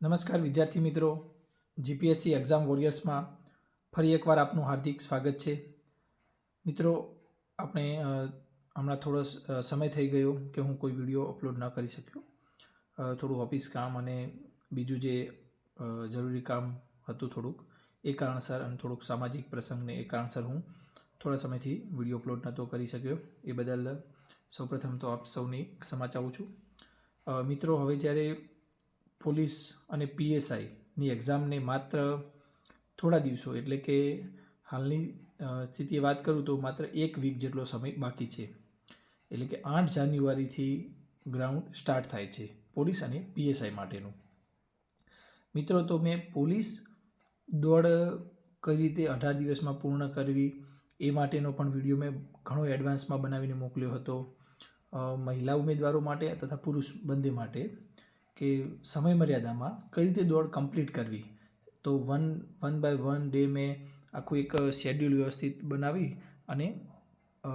નમસ્કાર, વિદ્યાર્થી મિત્રો. જીપીએસસી એક્ઝામ વોરિયર્સમાં ફરી એકવાર આપનું હાર્દિક સ્વાગત છે. મિત્રો, આપણે હમણાં થોડો સમય થઈ ગયો કે હું કોઈ વીડિયો અપલોડ ન કરી શક્યો. થોડું ઓફિસ કામ અને બીજું જે જરૂરી કામ હતું થોડુંક, એ કારણસર અને થોડુંક સામાજિક પ્રસંગને એ કારણસર હું થોડા સમયથી વીડિયો અપલોડ નહોતો કરી શક્યો. એ બદલ સૌપ્રથમ તો આપ સૌની ક્ષમા ચાહું છું. મિત્રો, હવે જ્યારે પોલીસ અને પીએસઆઈની એક્ઝામને માત્ર થોડા દિવસો, એટલે કે હાલની સ્થિતિ વાત કરું તો માત્ર એક વીક જેટલો સમય બાકી છે. એટલે કે આઠ જાન્યુઆરીથી ગ્રાઉન્ડ સ્ટાર્ટ થાય છે પોલીસ અને પીએસઆઈ માટેનું. મિત્રો, તો મેં પોલીસ દોડ કઈ રીતે અઢાર દિવસમાં પૂર્ણ કરવી એ માટેનો પણ વીડિયો મેં ઘણો એડવાન્સમાં બનાવીને મોકલ્યો હતો. મહિલા ઉમેદવારો માટે તથા પુરુષ બંને માટે. કે સમય મર્યાદામાં કઈ રીતે દોડ કમ્પ્લીટ કરવી? તો one one by one day મેં આખું એક શેડ્યુલ વ્યવસ્થિત બનાવી અને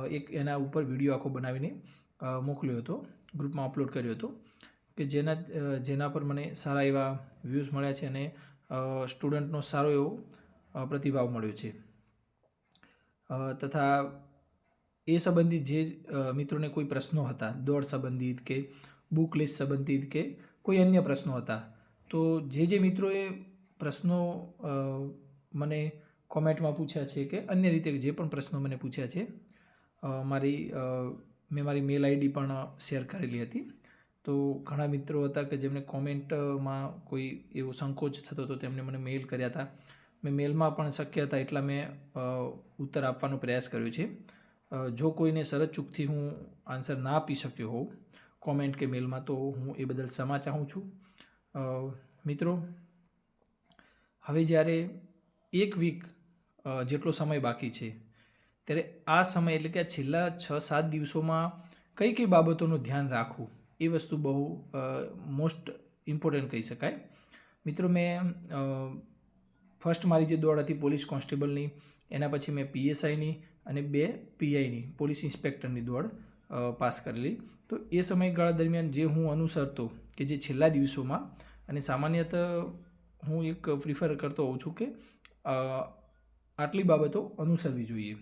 એક એના ઉપર વીડિયો આખો બનાવીને મોકલ્યો હતો. ગ્રુપમાં અપલોડ કર્યો હતો કે જેના જેના પર મને સારા એવા વ્યૂઝ મળ્યા છે અને સ્ટુડન્ટનો સારો એવો પ્રતિભાવ મળ્યો છે. તથા એ સંબંધિત જે મિત્રોને કોઈ પ્રશ્નો હતા, દોડ સંબંધિત કે બુક લિસ્ટ સંબંધિત કે કોઈ અન્ય પ્રશ્નો હતા. તો જે જે મિત્રોએ પ્રશ્નો મને કોમેન્ટમાં પૂછ્યા છે કે અન્ય રીતે જે પણ પ્રશ્નો મને પૂછ્યા છે મારી મેં મારી મેલ આઈડી પણ શેર કરેલી હતી. તો ઘણા મિત્રો હતા કે જેમને કોમેન્ટમાં કોઈ એવો સંકોચ થતો હતો તેમણે મને મેલ કર્યા હતા. મેં મેલમાં પણ શક્ય હતા એટલા મેં ઉત્તર આપવાનો પ્રયાસ કર્યો છે. જો કોઈને શરત ચૂકથી હું આન્સર ના આપી શક્યો હોઉં કોમેન્ટ કે મેલમાં તો હું એ બદલ ક્ષમા ચાહું છું. મિત્રો, હવે જ્યારે એક વીક જેટલો સમય બાકી છે, ત્યારે આ સમય એટલે કે આ છેલ્લા છ, સાત દિવસોમાં કઈ કઈ બાબતોનું ધ્યાન રાખવું, એ વસ્તુ બહુ મોસ્ટ ઇમ્પોર્ટન્ટ કહી શકાય. મિત્રો, મેં ફર્સ્ટ મારી જે દોડ હતી પોલીસ કોન્સ્ટેબલની, એના પછી મેં પીએસઆઈની અને બે પીઆઈની પોલીસ ઇન્સ્પેક્ટરની દોડ પાસ કરેલી. તો એ સમયગાળા દરમિયાન જે હું અનુસરતો કે જે છેલ્લા દિવસોમાં, અને સામાન્યતઃ હું એક પ્રિફર કરતો હોઉં છું કે આટલી બાબતો અનુસરવી જોઈએ.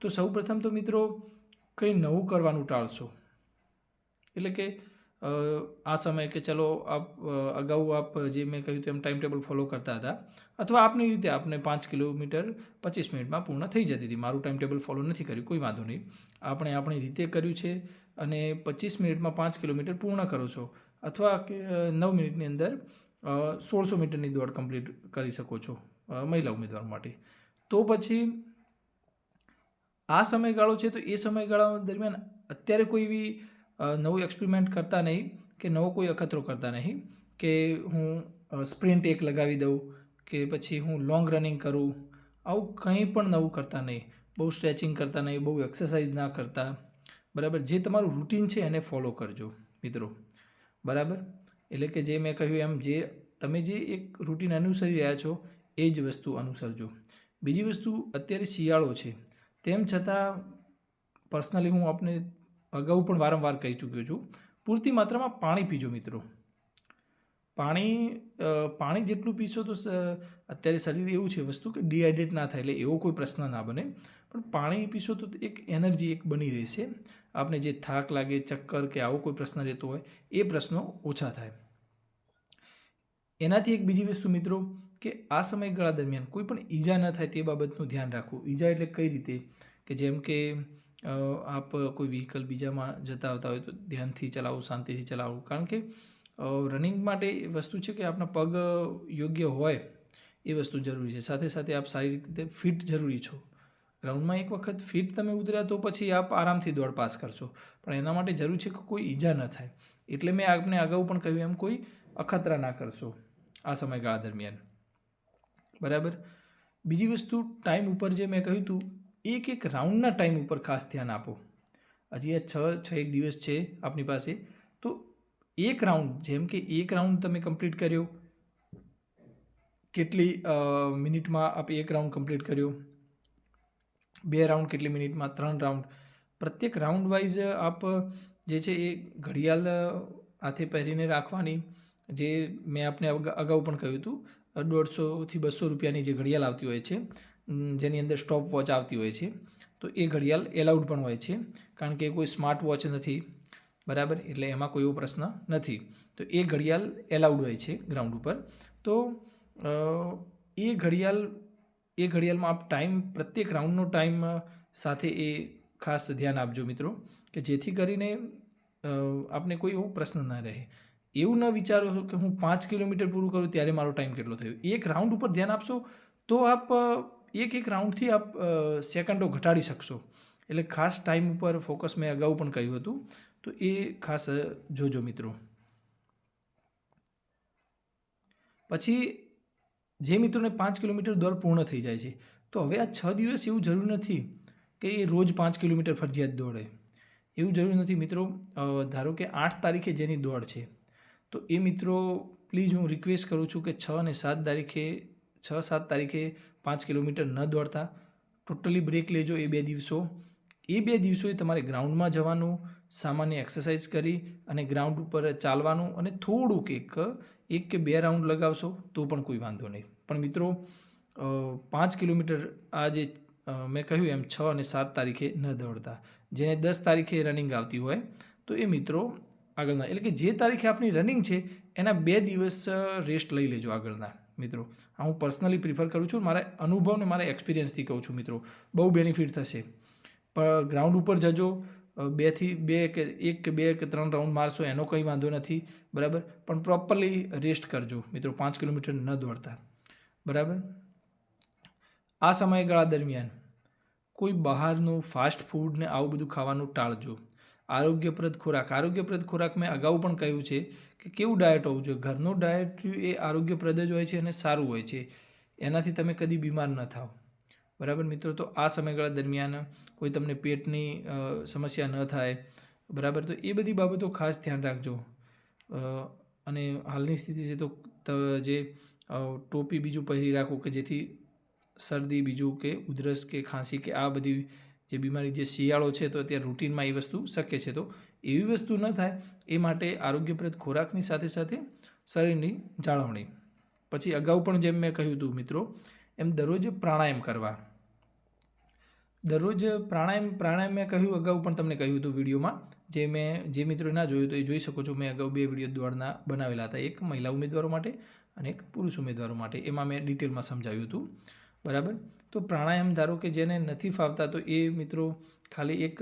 તો સૌપ્રથમ તો મિત્રો કંઈ નવું કરવાનું ટાળશો. એટલે કે આ સમયે કે ચલો આપ અગાઉ આપ જે મેં કહ્યું તેમ ટાઈમ ટેબલ ફોલો કરતા હતા, અથવા આપની રીતે આપને પાંચ કિલોમીટર પચીસ મિનિટમાં પૂર્ણ થઈ જતી હતી. મારું ટાઈમ ટેબલ ફોલો નથી કર્યું, કોઈ વાંધો નહીં. આપણે આપણી રીતે કર્યું છે અને પચીસ મિનિટમાં પાંચ કિલોમીટર પૂર્ણ કરો છો. અથવા નવ મિનિટની અંદર સોળસો મીટરની દોડ કમ્પ્લીટ કરી શકો છો મહિલા ઉમેદવાર માટે. તો પછી, આ સમયગાળો છે તો એ સમયગાળા દરમિયાન અત્યારે કોઈ એવી નવું એક્સપેરિમેન્ટ કરતા નહીં કે નવો કોઈ અખતરો કરતા નહીં કે હું સ્પ્રિન્ટ એક લગાવી દઉં કે પછી હું લોંગ રનિંગ કરું. આવું કંઈ પણ નવું કરતા નહીં. બહુ સ્ટ્રેચિંગ કરતા નહીં, બહુ એક્સરસાઇઝ ના કરતા. બરાબર? જે તમારું રૂટીન છે એને ફોલો કરજો, મિત્રો. બરાબર? એટલે કે જે મેં કહ્યું એમ, જે તમે જે એક રૂટીન અનુસરી રહ્યા છો, એ જ વસ્તુ અનુસરજો. બીજી વસ્તુ અત્યારે શિયાળો છે. તેમ છતાં પર્સનલી હું આપને અગાઉ પણ વારંવાર કહી ચૂક્યો છું. પૂરતી માત્રામાં પાણી પીજો મિત્રો. પાણી પાણી જેટલું પીશો તો અત્યારે શરીર એવું છે વસ્તુ કે ડિહાઇડ્રેટ ના થાય એટલે એવો કોઈ પ્રશ્ન ના બને. પણ પાણી પીશો તો એક એનર્જી એક બની રહેશે. આપને જે થાક લાગે, ચક્કર કે આવો કોઈ પ્રશ્ન રહેતો હોય, એ પ્રશ્નો ઓછા થાય. એનાથી એક બીજી વસ્તુ મિત્રો કે આ સમયગાળા દરમિયાન કોઈ પણ ઈજા ન થાય તે બાબતનું ધ્યાન રાખવું. ઈજા એટલે કઈ રીતે? કે જેમ કે આપ કોઈ વ્હીકલ બીજામાં જતા આવતા હોય તો ધ્યાનથી ચલાવો, શાંતિથી ચલાવો. કારણ કે રનિંગ માટે એ વસ્તુ છે કે આપણા પગ યોગ્ય હોય એ વસ્તુ જરૂરી છે. સાથે સાથે આપ સારી રીતે ફિટ જરૂરી છો. ગ્રાઉન્ડમાં એક વખત ફિટ તમે ઉતર્યા તો પછી આપ આરામથી દોડ પાસ કરશો. પણ એના માટે જરૂર છે કે કોઈ ઈજા ન થાય. એટલે મેં આપને અગાઉ પણ કહ્યું એમ કોઈ અખતરા ના કરશો આ સમયગાળા દરમિયાન. બરાબર? બીજી વસ્તુ ટાઈમ ઉપર જે મેં કહ્યું હતું એક એક રાઉન્ડના ટાઈમ ઉપર ખાસ ધ્યાન આપો. હજી આ છ છ એક દિવસ છે આપની પાસે. તો એક રાઉન્ડ, જેમ કે એક રાઉન્ડ તમે કમ્પ્લીટ કર્યો, કેટલી મિનિટમાં આપ એક રાઉન્ડ કમ્પ્લીટ કર્યો? બે રાઉન્ડ કેટલી મિનિટમાં? ત્રણ રાઉન્ડ. પ્રત્યેક રાઉન્ડ વાઇઝ આપ જે છે એ ઘડિયાળ હાથે પહેરીને રાખવાની, જે મેં આપને અગાઉ પણ કહ્યું હતું દોઢસોથી બસો રૂપિયાની જે ઘડિયાળ આવતી હોય છે જેની અંદર સ્ટોપ વોચ આવતી હોય છે, તો એ ઘડિયાળ એલાઉડ પણ હોય છે, કારણ કે કોઈ સ્માર્ટ વોચ નથી, બરાબર? એટલે એમાં કોઈ એવો પ્રશ્ન નથી. તો એ ઘડિયાળ એલાઉડ હોય છે ગ્રાઉન્ડ ઉપર. તો એ ઘડિયાળ, એ ઘડિયાળમાં આપ ટાઈમ પ્રત્યેક રાઉન્ડનો ટાઈમ સાથે એ ખાસ ધ્યાન આપજો મિત્રો, કે જેથી કરીને આપને કોઈ એવો પ્રશ્ન ના રહે. એવું ન વિચારો કે હું પાંચ કિલોમીટર પૂરું કરું ત્યારે મારો ટાઈમ કેટલો થયો. એક રાઉન્ડ ઉપર ધ્યાન આપશો તો આપ એક એક રાઉન્ડથી આપ સેકન્ડો ઘટાડી શકશો. એટલે ખાસ ટાઈમ ઉપર ફોકસ મેં અગાઉ પણ કહ્યું હતું. તો એ ખાસ જોજો મિત્રો. પછી જે મિત્રોને પાંચ કિલોમીટર દોડ પૂર્ણ થઈ જાય છે, તો હવે આ છ દિવસ એવું જરૂર નથી કે એ રોજ પાંચ કિલોમીટર ફરજિયાત દોડે. એવું જરૂર નથી મિત્રો. ધારો કે આઠ તારીખે જેની દોડ છે, તો એ મિત્રો પ્લીઝ હું રિક્વેસ્ટ કરું છું કે છ અને સાત તારીખે, છ સાત તારીખે પાંચ કિલોમીટર ન દોડતા ટોટલી બ્રેક લેજો એ બે દિવસો. એ બે દિવસોએ તમારે ગ્રાઉન્ડમાં જવાનું, સામાન્ય એક્સરસાઇઝ કરી અને ગ્રાઉન્ડ ઉપર ચાલવાનું અને થોડુંક એક એક કે બે રાઉન્ડ લગાવશો તો પણ કોઈ વાંધો નહીં. પણ મિત્રો પાંચ કિલોમીટર આ જે મેં કહ્યું એમ છ અને સાત તારીખે ન દોડતા. જેને દસ તારીખે રનિંગ આવતી હોય, તો એ મિત્રો આગળના, એટલે કે જે તારીખે આપણી રનિંગ છે, એના બે દિવસ રેસ્ટ લઈ લેજો આગળના. મિત્રો. આ હું પર્સનલી પ્રિફર કરું છું. મારા અનુભવને મારા એક્સપિરિયન્સથી કહું છું મિત્રો. બહુ બેનિફિટ થશે. પણ ગ્રાઉન્ડ ઉપર જજો. બેથી બે કે એક કે બે કે ત્રણ રાઉન્ડ મારશો એનો કંઈ વાંધો નથી. બરાબર? પણ પ્રોપરલી રેસ્ટ કરજો મિત્રો. પાંચ કિલોમીટર ન દોડતા. બરાબર? આ સમયગાળા દરમિયાન કોઈ બહારનું ફાસ્ટ ફૂડ ને આવું બધું ખાવાનું ટાળજો. આરોગ્યપ્રદ ખોરાક. આરોગ્યપ્રદ ખોરાક મેં અગાઉ પણ કહ્યું છે કે કેવું ડાયટ હોવું જોઈએ? ઘરનું ડાયટ એ આરોગ્યપ્રદ જ હોય છે અને સારું હોય છે. એનાથી તમે કદી બીમાર ન થાઓ બરાબર મિત્રો? તો આ સમયગાળા દરમિયાન કોઈ તમને પેટની સમસ્યા ન થાય, બરાબર? તો એ બધી બાબતો ખાસ ધ્યાન રાખજો. અને હાલની સ્થિતિ છે તો જે ટોપી બીજું પહેરી રાખો કે જેથી શરદી બીજું કે ઉધરસ કે ખાંસી કે આ બધી જે બીમારી જે શિયાળો છે તો અત્યારે રૂટીનમાં એ વસ્તુ શક્ય છે. તો એવી વસ્તુ ન થાય, એ માટે આરોગ્યપ્રદ ખોરાકની સાથે સાથે શરીરની જાળવણી. પછી અગાઉ પણ જેમ મેં કહ્યું હતું મિત્રો, એમ દરરોજ પ્રાણાયામ કરવા. દરરોજ પ્રાણાયામ પ્રાણાયામ મેં કહ્યું અગાઉ પણ તમને કહ્યું હતું વિડીયોમાં, જે મેં, જે મિત્રોએ ના જોયું તો એ જોઈ શકો છો. મેં અગાઉ બે વીડિયો દ્વારા બનાવેલા હતા. એક મહિલા ઉમેદવારો માટે અને એક પુરુષ ઉમેદવારો માટે. એમાં મેં ડિટેલમાં સમજાવ્યું હતું. બરાબર? તો પ્રાણાયામ ધારો કે જેને નથી ફાવતા, તો એ મિત્રો ખાલી એક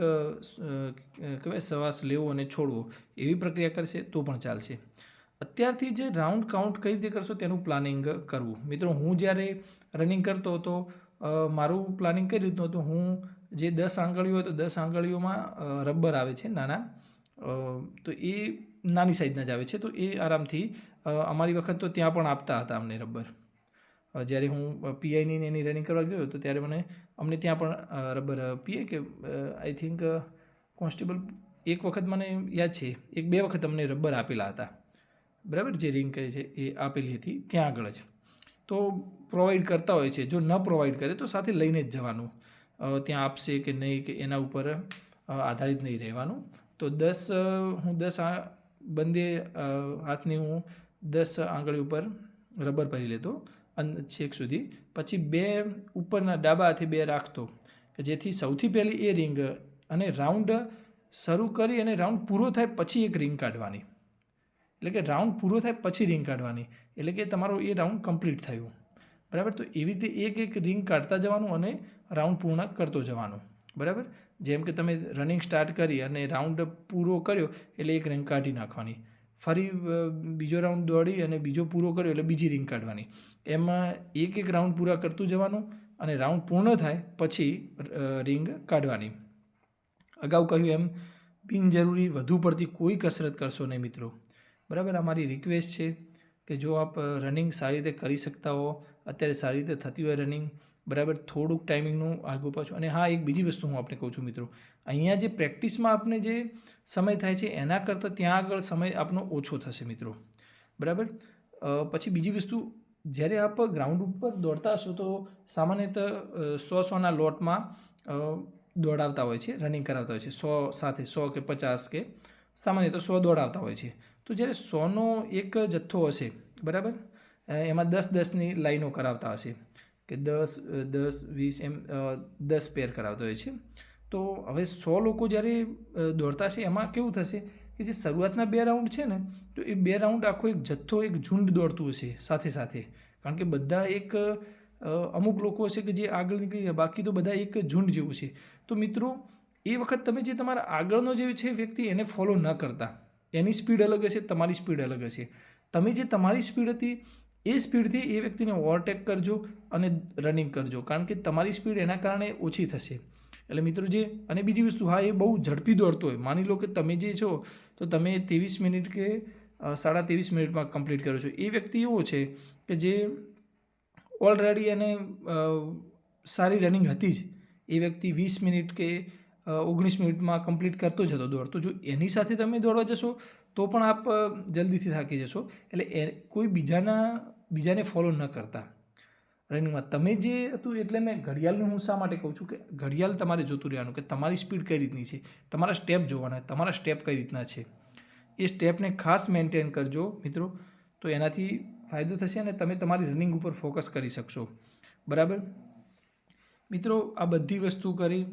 કહેવાય શ્વાસ લેવો અને છોડવો, એવી પ્રક્રિયા કરશે તો પણ ચાલશે. અત્યારથી જે રાઉન્ડ કાઉન્ટ કઈ રીતે કરશો તેનું પ્લાનિંગ કરવું. મિત્રો, હું જ્યારે રનિંગ કરતો હતો મારું પ્લાનિંગ કઈ રીતનું હતું? હું જે દસ આંગળીઓ હોય તો દસ આંગળીઓમાં રબર આવે છે નાના. તો એ નાની સાઈઝના જ આવે છે. તો એ આરામથી અમારી વખત તો ત્યાં પણ આપતા હતા અમને રબર. જ્યારે હું પીઆઈની એની રનિંગ કરવા ગયો તો ત્યારે મને અમને ત્યાં પણ રબર પીએ કે આઈ થિંક કોન્સ્ટેબલ એક વખત મને યાદ છે, એક બે વખત અમને રબર આપેલા હતા. બરાબર? જે રિંગ કહે છે એ આપેલી હતી, ત્યાં આગળ જ. તો પ્રોવાઈડ કરતા હોય છે, જો ન પ્રોવાઈડ કરે તો સાથે લઈને જ જવાનું. ત્યાં આપશે કે નહીં કે એના ઉપર આધારિત નહીં રહેવાનું. તો દસ હું દસ આ, બંને હાથની હું દસ આંગળી ઉપર રબર ભરી લેતો. અન છેક સુધી. પછી બે ઉપરના ડાબા હાથે બે રાખતો, કે જેથી સૌથી પહેલી એ રિંગ અને રાઉન્ડ શરૂ કરી અને રાઉન્ડ પૂરો થાય પછી એક રિંગ કાઢવાની. એટલે કે રાઉન્ડ પૂરો થાય પછી રિંગ કાઢવાની. એટલે કે તમારો એ રાઉન્ડ કમ્પ્લીટ થયું. બરાબર? તો એવી રીતે એક એક રિંગ કાઢતા જવાનું અને રાઉન્ડ પૂર્ણ કરતો જવાનો. બરાબર? જેમ કે તમે રનિંગ સ્ટાર્ટ કરી અને રાઉન્ડ પૂરો કર્યો, એટલે એક રિંગ કાઢી નાખવાની. ફરી બીજો રાઉન્ડ દોડી અને બીજો પૂરો કર્યો એટલે બીજી રિંગ કાઢવાની. એમાં એક એક રાઉન્ડ પૂરા કરતું જવાનું અને રાઉન્ડ પૂર્ણ થાય પછી રિંગ કાઢવાની. અગાઉ કહ્યું એમ, બિનજરૂરી વધુ પડતી કોઈ કસરત કરશો નહીં મિત્રો. બરાબર? આ મારી રિક્વેસ્ટ છે કે જો આપ રનિંગ સારી રીતે કરી શકતા હો અત્યારે સારી રીતે થતી હોય રનિંગ બરાબર? થોડુંક ટાઈમિંગનું આગળ પાછું. અને હા, એક બીજી વસ્તુ હું આપણે કહું છું મિત્રો. અહીંયા જે પ્રેક્ટિસમાં આપણે જે સમય થાય છે, એના કરતાં ત્યાં આગળ સમય આપનો ઓછો થશે મિત્રો. બરાબર? પછી બીજી વસ્તુ, જ્યારે આપ ગ્રાઉન્ડ ઉપર દોડતા હશો તો સામાન્યત સો સોના લોટમાં દોડાવતા હોય છે રનિંગ કરાવતા હોય છે. સો સાથે સો કે પચાસ કે સામાન્ય તો સો દોડાવતા હોય છે. તો જ્યારે સોનો એક જથ્થો હશે, બરાબર? એમાં દસ દસની લાઈનો કરાવતા હશે. કે દસ દસ, વીસ, એમ દસ પેર કરાવતા હોય છે. તો હવે સો લોકો જ્યારે દોડતા છે એમાં કેવું થશે કે જે શરૂઆતના બે રાઉન્ડ છે ને, તો એ બે રાઉન્ડ આખો એક જથ્થો, એક ઝુંડ દોડતું હશે સાથે સાથે. કારણ કે બધા એક અમુક લોકો હશે કે જે આગળ નીકળી ગયા બાકી તો બધા એક ઝુંડ જેવું છે. તો મિત્રો, એ વખત તમે જે તમારા આગળનો જે છે વ્યક્તિ, એને ફોલો ન કરતા. એની સ્પીડ અલગ હશે, તમારી સ્પીડ અલગ હશે. તમે જે તમારી સ્પીડ હતી એ સ્પીડથી એ વ્યક્તિને ઓવરટેક કરજો અને રનિંગ કરજો. કારણ કે તમારી સ્પીડ એના કારણે ઓછી થશે. એટલે મિત્રો જે, અને બીજી વસ્તુ, હા, એ બહુ ઝડપી દોડતો હોય. માની લો કે તમે જે છો, તો તમે ત્રેવીસ મિનિટ કે સાડા ત્રેવીસ મિનિટમાં કમ્પ્લીટ કરો છો. એ વ્યક્તિ એવો છે કે જે ઓલરેડી એને સારી રનિંગ હતી જ. એ વ્યક્તિ વીસ મિનિટ કે ઓગણીસ મિનિટમાં કમ્પ્લીટ કરતો જ હતો દોડ તો જો એની સાથે તમે દોડવા જશો, તો પણ આપ જલ્દીથી થાકી જશો. એટલે એ કોઈ બીજાના બીજાને ફોલો ન કરતા. રનિંગમાં તમે જે હતું એટલે મેં ઘડિયાળનું હું શા માટે કહું છું કે ઘડિયાળ તમારે જોતું રહેવાનું કે તમારી સ્પીડ કઈ રીતની છે, તમારા સ્ટેપ જોવાના તમારા સ્ટેપ કઈ રીતના છે. એ સ્ટેપને ખાસ મેન્ટેન કરજો મિત્રો, તો એનાથી ફાયદો થશે અને તમે તમારી રનિંગ ઉપર ફોકસ કરી શકશો. બરાબર? મિત્રો, આ બધી વસ્તુ કરી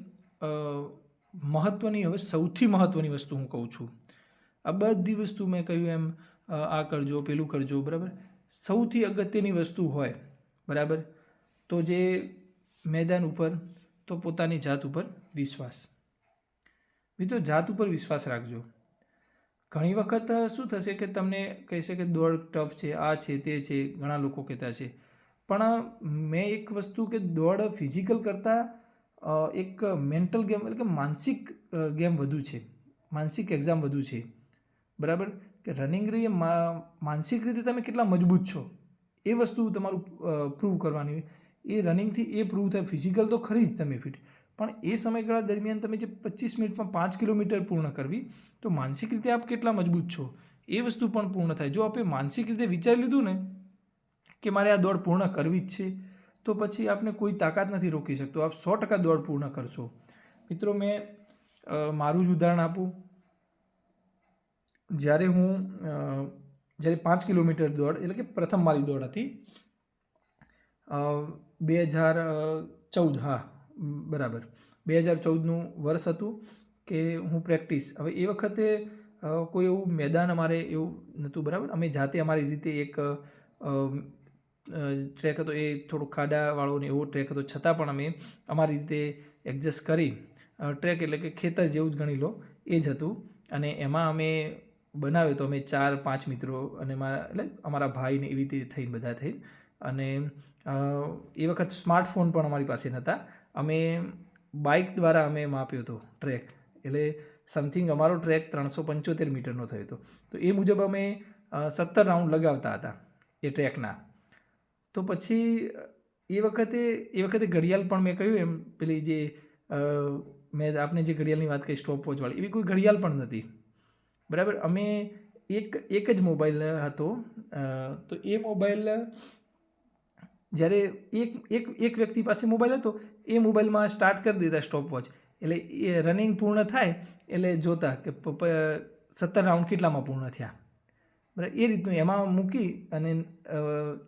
મહત્ત્વની હવે સૌથી મહત્ત્વની વસ્તુ હું કહું છું. આ બધી વસ્તુ મેં કહ્યું એમ આ કરજો, પેલું કરજો, બરાબર? સૌથી અગત્યની વસ્તુ હોય, બરાબર? તો જે મેદાન ઉપર, તો પોતાની જાત ઉપર વિશ્વાસ. મિત્રો, જાત ઉપર વિશ્વાસ રાખજો. ઘણી વખત શું થશે કે તમને કહેશે કે દોડ ટફ છે, આ છે, તે છે, ઘણા લોકો કહેતા છે. પણ, મેં એક વસ્તુ કે દોડ ફિઝિકલ કરતાં એક મેન્ટલ ગેમ એટલે કે માનસિક ગેમ વધુ છે. માનસિક એક્ઝામ વધુ છે. બરાબર? કે રનિંગ રહીએ માનસિક રીતે તમે કેટલા મજબૂત છો? એ વસ્તુ તમારું પ્રૂવ કરવાની. એ રનિંગથી એ પ્રૂવ થાય. ફિઝિકલ તો ખરી જ તમે ફિટ પણ એ સમયગાળા દરમિયાન તમે જે પચીસ મિનિટમાં પાંચ કિલોમીટર પૂર્ણ કરવી, તો માનસિક રીતે આપ કેટલા મજબૂત છો? એ વસ્તુ પણ પૂર્ણ થાય. જો આપણે માનસિક રીતે વિચારી લીધું ને, કે મારે આ દોડ પૂર્ણ કરવી જ છે, તો પછી આપને કોઈ તાકાત નથી રોકી શકતો. આપ સો ટકા દોડ પૂર્ણ કરશો. મિત્રો, મેં મારું જ ઉદાહરણ આપું. જ્યારે હું જ્યારે પાંચ કિલોમીટર દોડ, એટલે કે પ્રથમ મારી દોડ હતી બે હજાર ચૌદ, હા, બરાબર. બે હજાર ચૌદનું વર્ષ હતું કે હું પ્રેક્ટિસ. હવે એ વખતે કોઈ એવું મેદાન અમારે એવું નહોતું, બરાબર? અમે જાતે અમારી રીતે એક ટ્રેક હતો, એ થોડો ખાડાવાળો ને એવો ટ્રેક હતો. છતાં પણ અમે અમારી રીતે એડજસ્ટ કરી ટ્રેક એટલે કે ખેતર જેવું જ ગણી લો, એ જ હતું. અને એમાં અમે બનાવ્યો તો અમે ચાર, પાંચ મિત્રો અને મારા, એટલે અમારા ભાઈને એવી રીતે થઈને બધા થઈ અને એ વખત સ્માર્ટફોન પણ અમારી પાસે નહોતા. અમે બાઇક દ્વારા અમે માપ્યો હતો ટ્રેક એટલે સમથિંગ અમારો ટ્રેક ત્રણસો પંચોતેર મીટરનો થયો હતો. તો એ મુજબ અમે સત્તર રાઉન્ડ લગાવતા હતા એ ટ્રેકના તો પછી, એ વખતે એ વખતે ઘડિયાળ પણ મેં કહ્યું એમ, પેલી જે મેં આપને જે ઘડિયાળની વાત કરી સ્ટોપ વોચવાળી એવી કોઈ ઘડિયાળ પણ નથી બરાબર? અમે એક એક જ મોબાઈલ હતો. તો એ મોબાઈલ જ્યારે એક એક એક વ્યક્તિ પાસે મોબાઈલ હતો, એ મોબાઈલમાં સ્ટાર્ટ કરી દીધા સ્ટોપ વોચ એટલે એ રનિંગ પૂર્ણ થાય, એટલે જોતા કે સત્તર રાઉન્ડ કેટલામાં પૂર્ણ થયા. બરાબર? એ રીતનું એમાં મૂકી અને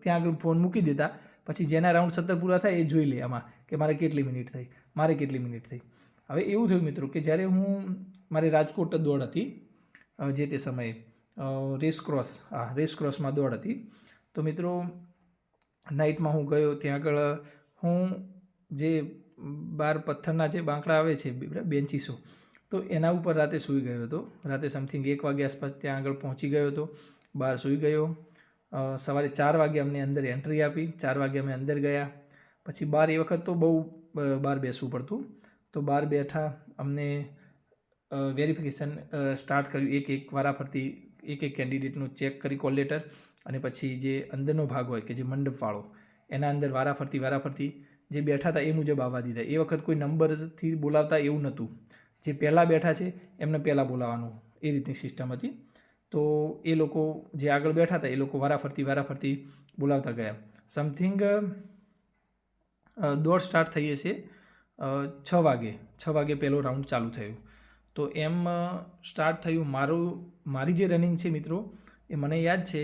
ત્યાં આગળ ફોન મૂકી દેતા. પછી જેના રાઉન્ડ સત્તર પૂરા થાય એ જોઈ લે આમાં કે મારે કેટલી મિનિટ થઈ, મારે કેટલી મિનિટ થઈ. હવે એવું થયું મિત્રો કે જ્યારે હું, મારી રાજકોટ દોડ હતી જે તે સમયે રેસ ક્રોસ હા રેસ ક્રોસમાં દોડ હતી. તો મિત્રો નાઇટમાં હું ગયો, ત્યાં આગળ હું જે બાર પથ્થરના જે બાંકડા આવે છે બેન્ચીસો તો એના ઉપર રાતે સૂઈ ગયો હતો. રાતે સમથિંગ એક વાગ્યા આસપાસ ત્યાં આગળ પહોંચી ગયો હતો. બહાર સૂઈ ગયો. સવારે ચાર વાગે અમને અંદર એન્ટ્રી આપી. ચાર વાગે અમે અંદર ગયા. પછી બહાર એ વખત તો બહુ બહાર બેસવું પડતું. તો બહાર બેઠા અમને વેરિફિકેશન સ્ટાર્ટ કર્યું એક એક વારાફરતી એક એક કેન્ડિડેટનું ચેક કરી કોલ લેટર અને પછી જે અંદરનો ભાગ હોય કે જે મંડપવાળો, એના અંદર વારાફરતી વારાફરતી જે બેઠા હતા એ મુજબ આવવા દીધા. એ વખત કોઈ નંબરથી બોલાવતા એવું નહોતું. જે પહેલાં બેઠા છે એમને પહેલાં બોલાવવાનું એ રીતની સિસ્ટમ હતી. તો એ લોકો જે આગળ બેઠા હતા એ લોકો વારાફરતી વારાફરતી બોલાવતા ગયા. સમથિંગ દોડ સ્ટાર્ટ થઈ હશે છ વાગે. છ વાગે પહેલો રાઉન્ડ ચાલુ થયો. તો એમ સ્ટાર્ટ થયું. મારું, મારી જે રનિંગ છે મિત્રો, એ મને યાદ છે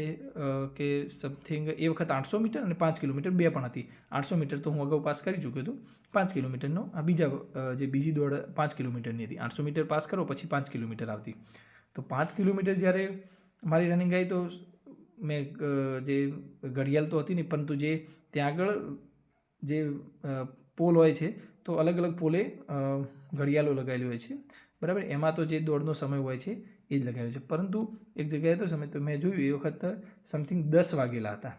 કે સમથિંગ એ વખત આઠસો મીટર અને પાંચ કિલોમીટર બે પણ હતી. આઠસો મીટર તો હું અગાઉ પાસ કરી ચૂક્યો હતો. પાંચ કિલોમીટરનો, આ બીજા જે બીજી દોડ પાંચ કિલોમીટરની હતી. આઠસો મીટર પાસ કરો, પછી પાંચ કિલોમીટર આવતી. તો પાંચ કિલોમીટર જ્યારે મારી રનિંગ આવી તો મેં જે ઘડિયાળ તો હતી નહીં, પરંતુ જે ત્યાં આગળ જે પોલ હોય છે, તો અલગ અલગ પોલે ઘડિયાળો લગાવેલી હોય છે. બરાબર? એમાં તો જે દોડનો સમય હોય છે, એ જ લગાવ્યો છે. પરંતુ એક જગ્યાએ તો સમય તો મેં જોયું, એ વખત સમથિંગ દસ વાગેલા હતા.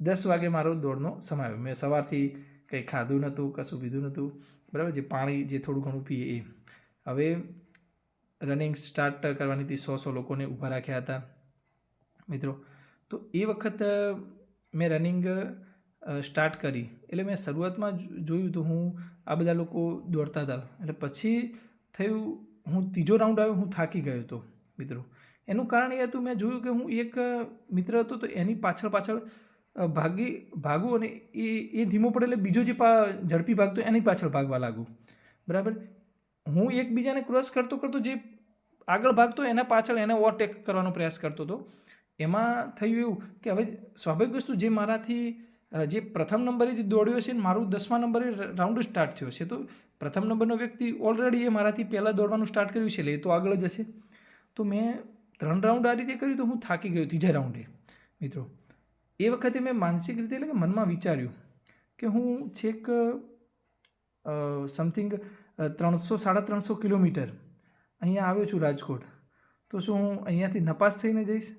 દસ વાગે મારો દોડનો સમય આવ્યો. મેં સવારથી કંઈ ખાધું નહોતું, કશું પીધું નહોતું. બરાબર? જે પાણી, જે થોડું ઘણું પીએ એ. હવે રનિંગ સ્ટાર્ટ કરવાની હતી, સો સો લોકોને ઊભા રાખ્યા હતા. મિત્રો, તો એ વખત મેં રનિંગ સ્ટાર્ટ કરી. એટલે મેં શરૂઆતમાં જોયું તો હું આ બધા લોકો દોડતા હતા. એટલે પછી થયું, હું ત્રીજો રાઉન્ડ આવ્યો, હું થાકી ગયો હતો, મિત્રો. એનું કારણ એ હતું, મેં જોયું કે હું એક મિત્ર હતો, તો એની પાછળ પાછળ ભાગી, ભાગું અને એ એ ધીમો પડે એટલે બીજો જે પા, ઝડપી ભાગતો, એની પાછળ ભાગવા લાગું. બરાબર? હું એકબીજાને ક્રોસ કરતો કરતો જે આગળ ભાગતો, એના પાછળ એને ઓવરટેક કરવાનો પ્રયાસ કરતો હતો. એમાં થયું એવું કે હવે સ્વાભાવિક વસ્તુ જે મારાથી જે પ્રથમ નંબરે જે દોડ્યો છે ને, મારું દસમા નંબરે રાઉન્ડ સ્ટાર્ટ થયો છે. તો પ્રથમ નંબરનો વ્યક્તિ ઓલરેડી એ મારાથી પહેલાં દોડવાનું સ્ટાર્ટ કર્યું છે, એટલે એ તો આગળ જ હશે. તો મેં ત્રણ રાઉન્ડ આ રીતે કર્યું તો હું થાકી ગયો ત્રીજા રાઉન્ડે મિત્રો, એ વખતે મેં માનસિક રીતે એટલે કે મનમાં વિચાર્યું કે હું છેક સમથિંગ ત્રણસો, સાડા ત્રણસો કિલોમીટર અહીંયા આવ્યો છું રાજકોટ. તો શું હું અહીંયાથી નપાસ થઈને જઈશ?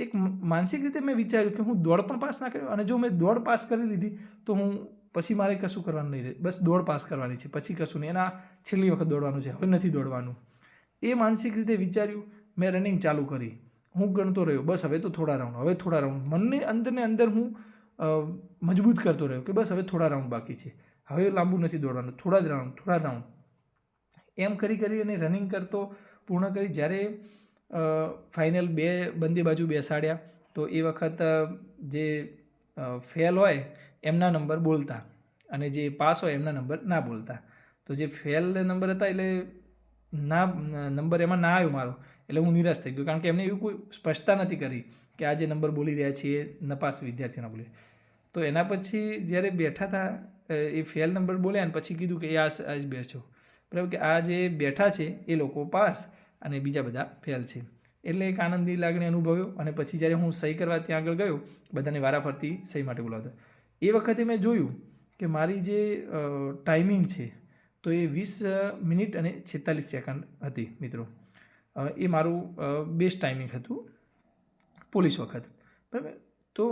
એક માનસિક રીતે મેં વિચાર્યું કે હું દોડ પણ પાસ ના કર્યો અને જો મેં દોડ પાસ કરી લીધી, તો હું પછી મારે કશું કરવાનું નહીં રહે. બસ દોડ પાસ કરવાની છે, પછી કશું નહીં. એના છેલ્લી વખત દોડવાનું છે, હવે નથી દોડવાનું. એ માનસિક રીતે વિચાર્યું, મેં રનિંગ ચાલુ કરી. હું ગણતો રહ્યો. બસ હવે તો થોડા રાઉન્ડ હવે થોડા રાઉન્ડ મનને અંદરને અંદર હું મજબૂત કરતો રહ્યો કે બસ હવે થોડા રાઉન્ડ બાકી છે. હવે લાંબુ નથી દોડવાનું. થોડા જ રાઉન્ડ થોડા રાઉન્ડ એમ કરી કરી અને રનિંગ કરતો પૂર્ણ કરી. જ્યારે ફાઇનલ બે બંને બાજુ બેસાડ્યા. તો એ વખત જે ફેલ હોય, એમના નંબર બોલતા અને જે પાસ હોય, એમના નંબર ના બોલતા. તો જે ફેલ નંબર હતા, એટલે ના નંબર એમાં ના આવ્યો મારો, એટલે હું નિરાશ થઈ ગયો. કારણ કે એમને એવી કોઈ સ્પષ્ટતા નથી કરી કે આ જે નંબર બોલી રહ્યા છે એ નપાસ વિદ્યાર્થીઓના બોલે. તો એના પછી જ્યારે બેઠા હતા એ ફેલ નંબર બોલ્યા અને પછી કીધું કે એ આ જ બેઠો બરાબર કે આ જે બેઠા છે, એ લોકો પાસ અને બીજા બધા ફેલ છે. એટલે એક આનંદની લાગણી અનુભવ્યો અને પછી જ્યારે હું સહી કરવા ત્યાં આગળ ગયો, બધાને વારાફરતી સહી માટે બોલાવતા. એ વખતે મેં જોયું કે મારી જે ટાઈમિંગ છે, તો એ વીસ મિનિટ અને છેતાલીસ સેકન્ડ હતી મિત્રો. એ મારું બેસ્ટ ટાઈમિંગ હતું પોલીસ વખત. બરાબર? તો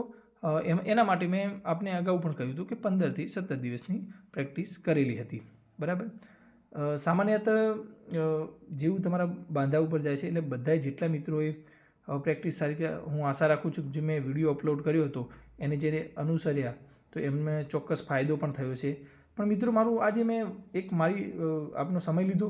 એમ, એના માટે મેં આપને અગાઉ પણ કહ્યું હતું કે પંદરથી સત્તર દિવસની પ્રેક્ટિસ કરેલી હતી. બરાબર? સામાન્યત જેવું તમારા બાંધા ઉપર જાય છે એટલે બધા જેટલા મિત્રોએ પ્રેક્ટિસ સારી કે હું આશા રાખું છું કે જે મેં વીડિયો અપલોડ કર્યો હતો, એને જેને અનુસર્યા, તો એમને ચોક્કસ ફાયદો પણ થયો છે. પણ મિત્રો, મારું આજે મેં એક મારી આપનો સમય લીધો,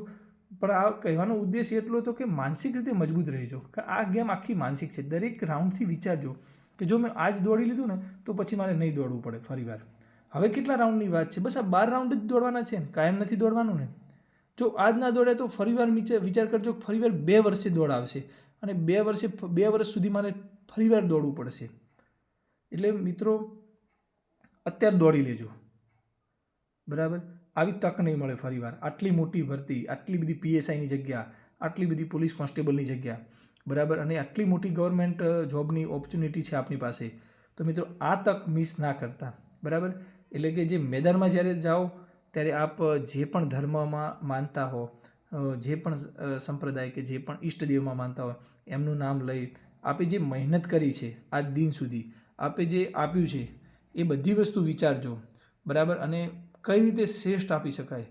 પણ આ કહેવાનો ઉદ્દેશ એટલો હતો કે માનસિક રીતે મજબૂત રહેજો. કે આ ગેમ આખી માનસિક છે. દરેક રાઉન્ડથી વિચારજો કે જો મેં આજ દોડી લીધું ને, તો પછી મારે નહીં દોડવું પડે ફરીવાર. હવે કેટલા રાઉન્ડની વાત છે? બસ આ બાર રાઉન્ડ જ દોડવાના છે કાયમ નથી દોડવાનું ને? જો આજ ના દોડે તો ફરીવાર વિચાર કરજો ફરીવાર બે વર્ષે દોડ આવશે અને બે વર્ષે બે વર્ષ સુધી મારે ફરીવાર દોડવું પડશે. એટલે મિત્રો, અત્યારે દોડી લેજો. બરાબર? આવી તક નહીં મળે ફરીવાર. આટલી મોટી ભરતી, આટલી બધી પીએસઆઈની જગ્યા, આટલી બધી પોલીસ કોન્સ્ટેબલની જગ્યા, બરાબર? અને આટલી મોટી ગવર્મેન્ટ જોબની ઓપોર્ચ્યુનિટી છે આપની પાસે. તો મિત્રો, આ તક મિસ ના કરતા. બરાબર? એટલે કે જે મેદાનમાં જ્યારે જાઓ ત્યારે આપ જે પણ ધર્મમાં માનતા હો જે પણ સંપ્રદાય કે જે પણ ઈષ્ટદેવમાં માનતા હોય એમનું નામ લઈ આપે જે મહેનત કરી છે આજ દિન સુધી, આપે જે આપ્યું છે, એ બધી વસ્તુ વિચારજો, બરાબર? અને કઈ રીતે શ્રેષ્ઠ આપી શકાય,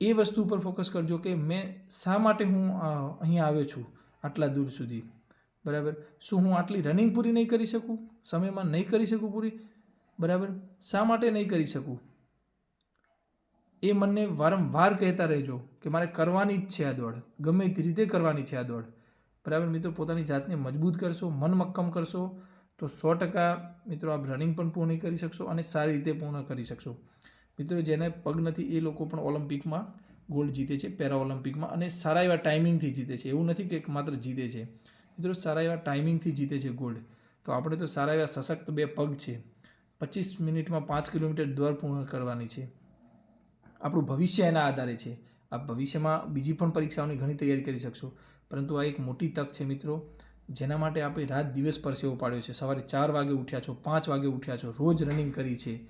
એ વસ્તુ પર ફોકસ કરજો કે મેં શા માટે હું અહીંયા આવ્યો છું આટલા દૂર સુધી, બરાબર? શું હું આટલી રનિંગ પૂરી નહીં કરી શકું? સમયમાં નહીં કરી શકું પૂરી, બરાબર? શા માટે નહીં કરી શકું? એ મને વારંવાર કહેતા રહેજો કે મારે કરવાની જ છે આ દોડ. ગમે તે રીતે કરવાની છે આ દોડ. બરાબર? મિત્રો, પોતાની જાતને મજબૂત કરશો, મન મક્કમ કરશો, તો સો ટકા મિત્રો આપ રનિંગ પણ પૂર્ણ કરી શકશો અને સારી રીતે પૂર્ણ કરી શકશો. મિત્રો, જેને પગ નથી, એ લોકો પણ ઓલિમ્પિકમાં ગોલ્ડ જીતે છે, પેરા ઓલિમ્પિકમાં અને સારા એવા ટાઈમિંગથી જીતે છે. એવું નથી કે માત્ર જીતે છે. મિત્રો, સારા એવા ટાઈમિંગથી જીતે છે ગોલ્ડ. તો આપણે તો સારા એવા સશક્ત બે પગ છે. પચીસ મિનિટમાં પાંચ કિલોમીટર દોડ પૂર્ણ કરવાની છે. આપણું ભવિષ્ય એના આધારે છે. આપ ભવિષ્યમાં બીજી પણ પરીક્ષાઓની ઘણી તૈયારી કરી શકશો. પરંતુ આ એક મોટી તક છે મિત્રો, જેના માટે આપણે રાત દિવસ પરસેવો પાડ્યો છે. સવારે ચાર વાગે ઉઠ્યા છો, પાંચ વાગે ઉઠ્યા છો, રોજ રનિંગ કરી છે.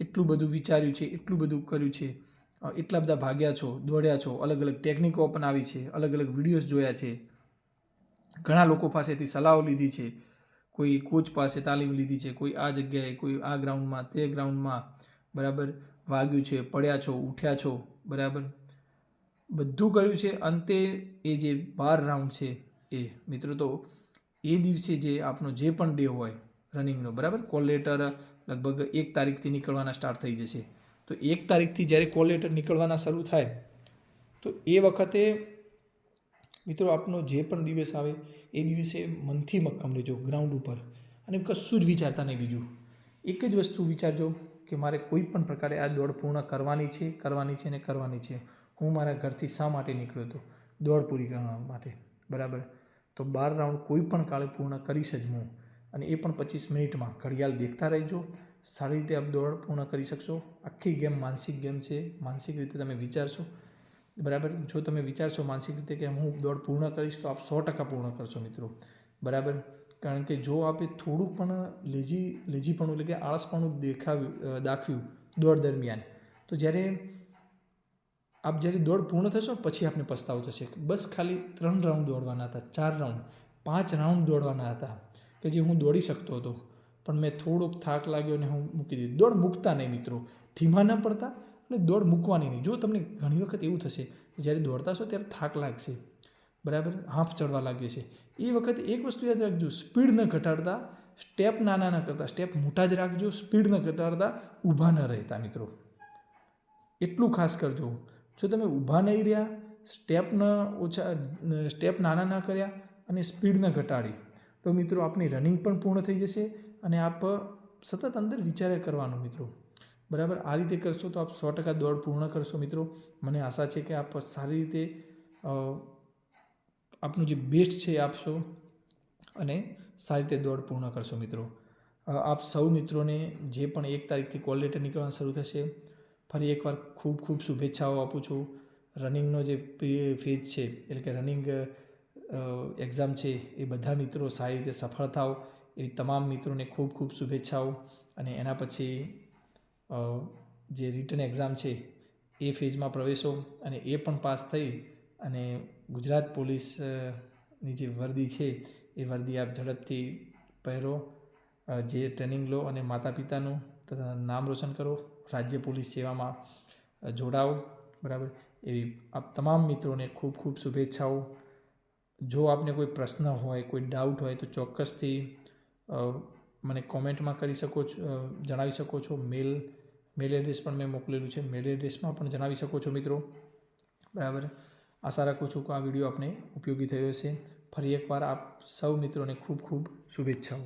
એટલું બધું વિચાર્યું છે, એટલું બધું કર્યું છે. એટલા બધા ભાગ્યા છો, દોડ્યા છો અલગ અલગ ટેકનિકો અપનાવી છે અલગ અલગ વિડીયોઝ જોયા છે. ઘણા લોકો પાસેથી સલાહો લીધી છે. કોઈ કોચ પાસે તાલીમ લીધી છે, કોઈ આ જગ્યાએ, કોઈ આ ગ્રાઉન્ડમાં તે ગ્રાઉન્ડમાં બરાબર? વાગ્યું છે, પડ્યા છો, ઉઠ્યા છો, બરાબર? બધું કર્યું છે. અંતે એ જે બાર રાઉન્ડ છે એ, મિત્રો તો એ દિવસે જે આપણો જે પણ ડે હોય રનિંગનો બરાબર? કોલ લેટર લગભગ એક તારીખથી નીકળવાના સ્ટાર્ટ થઈ જશે. તો એક તારીખથી જ્યારે કોલ લેટર નીકળવાના શરૂ થાય, તો એ વખતે મિત્રો આપનો જે પણ દિવસ આવે, એ દિવસે મનથી મક્કમ લેજો ગ્રાઉન્ડ ઉપર. અને કશું જ વિચારતા નહીં બીજું. એક જ વસ્તુ વિચારજો કે મારે કોઈ પણ પ્રકારે આ દોડ પૂર્ણ કરવાની છે કરવાની છે ને કરવાની છે. હું મારા ઘરથી શા માટે નીકળ્યો હતો? દોડ પૂરી કરવા માટે. બરાબર? તો બાર રાઉન્ડ કોઈ પણ કાળે પૂર્ણ કરીશ જ હું. અને એ પણ પચીસ મિનિટમાં ઘડિયાળ દેખતા રહેજો. સારી રીતે આપ દોડ પૂર્ણ કરી શકશો. આખી ગેમ માનસિક ગેમ છે. માનસિક રીતે તમે વિચારશો. બરાબર? જો તમે વિચારશો માનસિક રીતે કે હું દોડ પૂર્ણ કરીશ તો આપ સો ટકા પૂર્ણ કરશો મિત્રો. બરાબર? કારણ કે જો આપે થોડુંક પણ લેજી, લેજીપણું એટલે કે આળસપણું દેખાવ્યું દાખવ્યું દોડ દરમિયાન, તો જ્યારે આપ જ્યારે દોડ પૂર્ણ થશો પછી આપને પસ્તાવો થશે બસ ખાલી ત્રણ રાઉન્ડ દોડવાના હતા, ચાર રાઉન્ડ, પાંચ રાઉન્ડ દોડવાના હતા, કે જે હું દોડી શકતો હતો, પણ મેં થોડોક થાક લાગ્યો અને હું મૂકી દીધી. દોડ મૂકતા નહીં મિત્રો, ધીમા ન પડતા અને દોડ મૂકવાની નહીં. જો તમને ઘણી વખત એવું થશે કે જ્યારે દોડતા છો ત્યારે થાક લાગશે. બરાબર? હાંફ ચડવા લાગ્યો છે. એ વખતે એક વસ્તુ યાદ રાખજો, સ્પીડ ન ઘટાડતા, સ્ટેપ નાના ન કરતા, સ્ટેપ મોટા જ રાખજો, સ્પીડ ન ઘટાડતા, ઊભા ન રહેતા મિત્રો. એટલું ખાસ કરજો. જો તમે ઊભા નહીં રહ્યા, સ્ટેપ ન ઓછા, સ્ટેપ નાના ના કર્યા અને સ્પીડ ન ઘટાડી, તો મિત્રો આપની રનિંગ પણ પૂર્ણ થઈ જશે અને આપ સતત અંદર વિચારે કરવાનું મિત્રો. બરાબર? આ રીતે કરશો તો આપ સો ટકા દોડ પૂર્ણ કરશો મિત્રો. મને આશા છે કે આપ સારી રીતે આપનું જે બેસ્ટ છે એ આપશો અને સારી રીતે દોડ પૂર્ણ કરશો મિત્રો. આપ સૌ મિત્રોને જે પણ એક તારીખથી કોલ લેટર નીકળવાનું શરૂ થશે, ફરી એકવાર ખૂબ ખૂબ શુભેચ્છાઓ આપું છું. રનિંગનો જે ફેઝ છે, એટલે કે રનિંગ એક્ઝામ છે, એ બધા મિત્રો સારી રીતે સફળ થાવ એ તમામ મિત્રોને ખૂબ ખૂબ શુભેચ્છાઓ અને એના પછી જે રિટર્ન એક્ઝામ છે, એ ફેઝમાં પ્રવેશો અને એ પણ પાસ થઈ અને ગુજરાત પોલીસની જે વર્દી છે, એ વર્દી આપ ઝડપથી પહેરો. જે ટ્રેનિંગ લો અને માતા પિતાનું તથા નામ રોશન કરો. રાજ્ય પોલીસ સેવામાં જોડાઓ. બરાબર? એવી આપ તમામ મિત્રોને ખૂબ ખૂબ શુભેચ્છાઓ. જો આપને કોઈ પ્રશ્ન હોય, કોઈ ડાઉટ હોય, તો ચોક્કસથી મને કોમેન્ટમાં કરી શકો છો જણાવી શકો છો. મેલ મેલ એડ્રેસ પણ મેં મોકલેલું છે. મેલ એડ્રેસમાં પણ જણાવી શકો છો મિત્રો. બરાબર? આશા રાખું છું કે આ વીડિયો આપને ઉપયોગી થયો હશે. ફરી એકવાર આપ સૌ મિત્રોને ખૂબ ખૂબ શુભેચ્છાઓ.